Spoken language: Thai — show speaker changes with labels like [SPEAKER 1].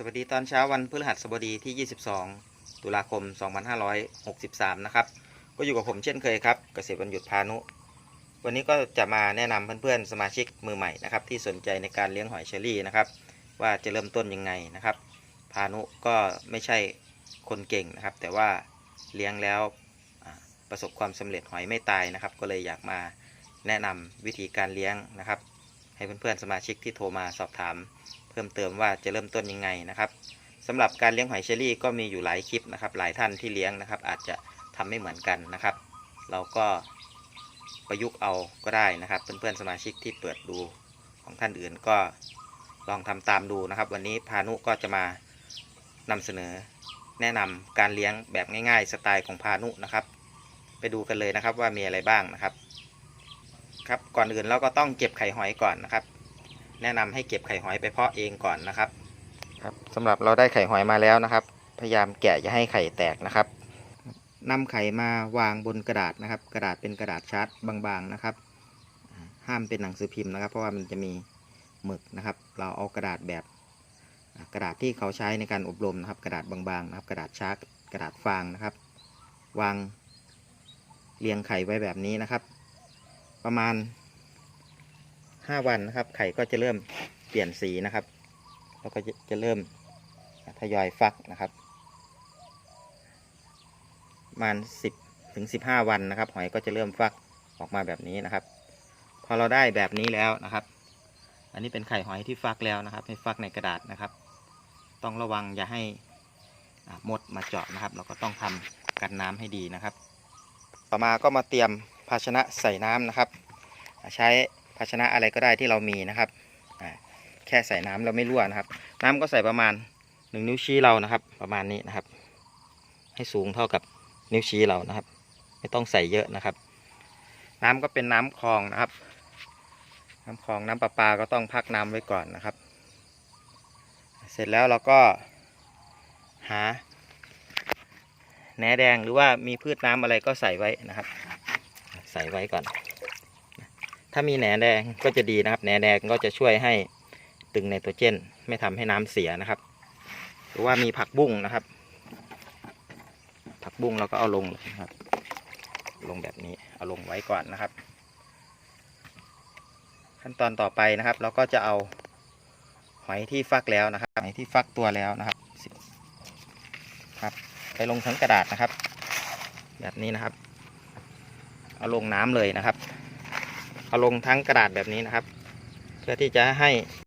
[SPEAKER 1] สวัสดีตอนเช้าวันพฤหัสบดีที่ 22 ตุลาคม 2563 นะครับ ก็อยู่กับผมเช่นเคยครับเกษตรวันหยุดพานุ วันนี้ก็จะมาแนะนำเพื่อนๆ สมาชิกมือใหม่นะครับ ที่สนใจในการเลี้ยงหอยเชอรี่นะครับ ว่าจะเริ่มต้นยังไงนะครับ พานุก็ไม่ใช่คนเก่งนะครับ แต่ว่าเลี้ยงแล้วประสบความสำเร็จหอยไม่ตายนะครับ ก็เลยอยากมาแนะนำวิธีการเลี้ยงนะครับ ให้เพื่อนๆ สมาชิกที่โทรมาสอบถาม พิ่มเติมว่าจะเริ่มต้นยังไงนะครับสำหรับการเลี้ยงหอยเชอรี่ก็มีอยู่หลายคลิปนะครับ หลายท่านที่เลี้ยงนะครับ อาจจะทำไม่เหมือนกันนะครับ เราก็ประยุกต์เอาก็ได้นะครับ เพื่อนๆสมาชิกที่เปิดดูของท่านอื่นก็ลองทำตามดูนะครับ วันนี้พานุก็จะมานำเสนอ แนะนำการเลี้ยงแบบง่าย ๆ สไตล์ของพานุนะครับ ไปดูกันเลยนะครับว่ามีอะไรบ้างนะครับ ครับก่อนอื่นเราก็ต้องเก็บไข่หอยก่อนนะครับ แนะนำให้เก็บไข่หอยไปเพาะเองก่อนนะครับครับสำหรับเราได้ไข่หอยมาแล้วนะครับ พยายามแกะอย่าให้ไข่แตกนะครับนำไข่มาวางบนกระดาษนะครับ กระดาษเป็นกระดาษชาร์ตบางๆนะครับ ห้ามเป็นหนังสือพิมพ์นะครับ เพราะว่ามันจะมีหมึกนะครับ เราเอากระดาษแบบกระดาษที่เขาใช้ในการอบรมนะครับ กระดาษบางๆนะครับ กระดาษชาร์ตกระดาษฟางนะครับ วางเรียงไข่ไว้แบบนี้นะครับ ประมาณ 5วันนะครับ ไข่ก็จะเริ่มเปลี่ยนสีนะครับ แล้วก็จะจะเริ่มทยอยฟักนะครับประมาณ10ถึง15วันนะครับ หอยก็จะเริ่มฟักออกมาแบบนี้นะครับ พอเราได้แบบนี้แล้วนะครับ อันนี้เป็นไข่หอยที่ฟักแล้วนะครับ ให้ฟักในกระดาษนะครับ ต้องระวังอย่าให้มดมาเจาะนะครับ เราก็ต้องทำกันน้ำให้ดีนะครับ ต่อมาก็มาเตรียมภาชนะใส่น้ำนะครับ ใช้ ภาชนะอะไรก็ได้ที่เรามีนะครับแค่ใส่น้ำเราไม่รั่วนะครับ น้ำก็ใส่ประมาณหนึ่งนิ้วชี้เรานะครับ ประมาณนี้นะครับ ให้สูงเท่ากับนิ้วชี้เรานะครับ ไม่ต้องใส่เยอะนะครับ น้ำก็เป็นน้ำคลองนะครับ น้ำคลองน้ำประปาก็ต้องพักน้ำไว้ก่อนนะครับ เสร็จแล้วเราก็หาแหนแดงหรือว่ามีพืชน้ำอะไรก็ใส่ไว้นะครับ ใส่ไว้ก่อน ถ้ามีแหนแดงก็จะดีนะครับแหนแดงก็จะช่วยให้ตึงไนโตรเจน ไม่ทำให้น้ำเสียนะครับ หรือว่ามีผักบุ้งนะครับ ผักบุ้งเราก็เอาลงเลยนะครับ ลงแบบนี้เอาลงไว้ก่อนนะครับ ขั้นตอนต่อไปนะครับ เราก็จะเอาหอยที่ฟักแล้วนะครับหอยที่ฟักตัวแล้วนะครับสิบครับ ไปลงทั้งกระดาษนะครับ แบบนี้นะครับ เอาลงน้ำเลยนะครับ เอาลงทั้งกระดาษแบบนี้นะครับ เพื่อที่จะให้